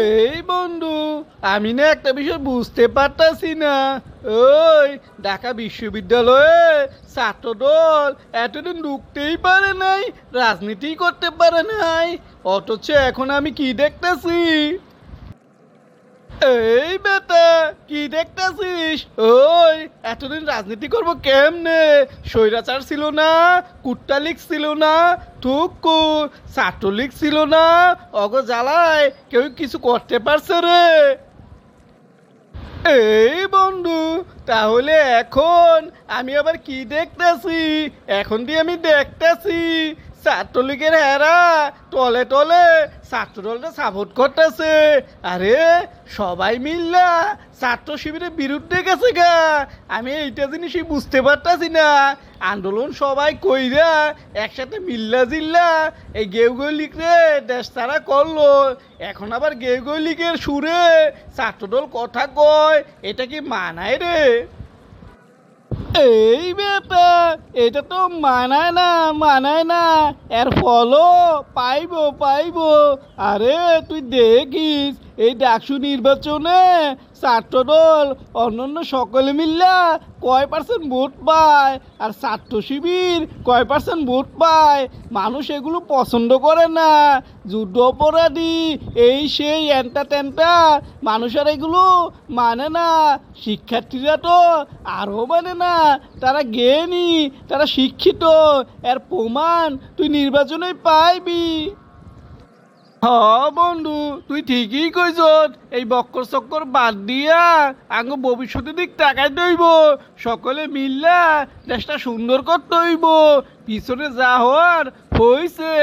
এই বন্ধু, আমি না একটা বিষয় বুঝতে পারতাছি না। ওই, ঢাকা বিশ্ববিদ্যালয়ে ছাত্রদল এতদিন ঢুকতেই পারে নাই, রাজনীতি করতে পারে নাই, অথচ এখন আমি কি দেখতেছি? এই কি দেখতেছিস? ওই, এতদিন রাজনীতি করব কেমনে? স্বৈরাচার ছিল না কুট্টালিক ছিল না, থুকু ছাত্রলীগ ছিল না, অগ জ্বালায় কেউ কিছু করতে পারছে রে। এই বন্ধু, তাহলে এখন আমি আবার কি দেখতেছি? এখন দিয়ে আমি দেখতেছি। ছাত্রলীগের হেরা টলে টলে ছাত্র দলটা সাপোর্ট করতেছে। আরে, সবাই মিল্লা ছাত্র শিবিরের বিরুদ্ধে গেছে গা। আমি এইটা জিনিসই বুঝতে পারতাছি না। আন্দোলন সবাই কইরা একসাথে মিল্লা জিল্লা, এই গেউ গেউ লিখরে দেশ তারা করল। এখন আবার গেউ গেউ লিখের সুরে ছাত্রদল কথা কয়, এটা কি মানায় রে? এই বেটা এটা তো মানায় না মানায় না। এর ফলও পাইব পাইব। আরে, তুই দেখিস এই ডাকসু নির্বাচনে ছাত্রদল অন্যান্য সকলে মিল্লা কয় পার্সেন্ট ভোট পায়? আর ছাত্র শিবির কয় পার্সেন্ট ভোট পায়? মানুষ এগুলো পছন্দ করে না। যুদ্ধ অপরাধী, এই সেই এনটা তেনটা মানুষ আর এগুলো মানে না। শিক্ষার্থীরা তো আরও মানে না। তারা জ্ঞানী, তারা শিক্ষিত। এর প্রমাণ তুই নির্বাচনে পাইবি। হ বন্ধু, তুই ঠিকই কইছ এই বক্কর চক্কর বাদ দিয়া আঙ্গ ভবিষ্যতের দিক তাকাই দইব। সকলে মিল্লা দেশটা সুন্দর করতে হইব। পিছনে যা হওয়ার হইছে।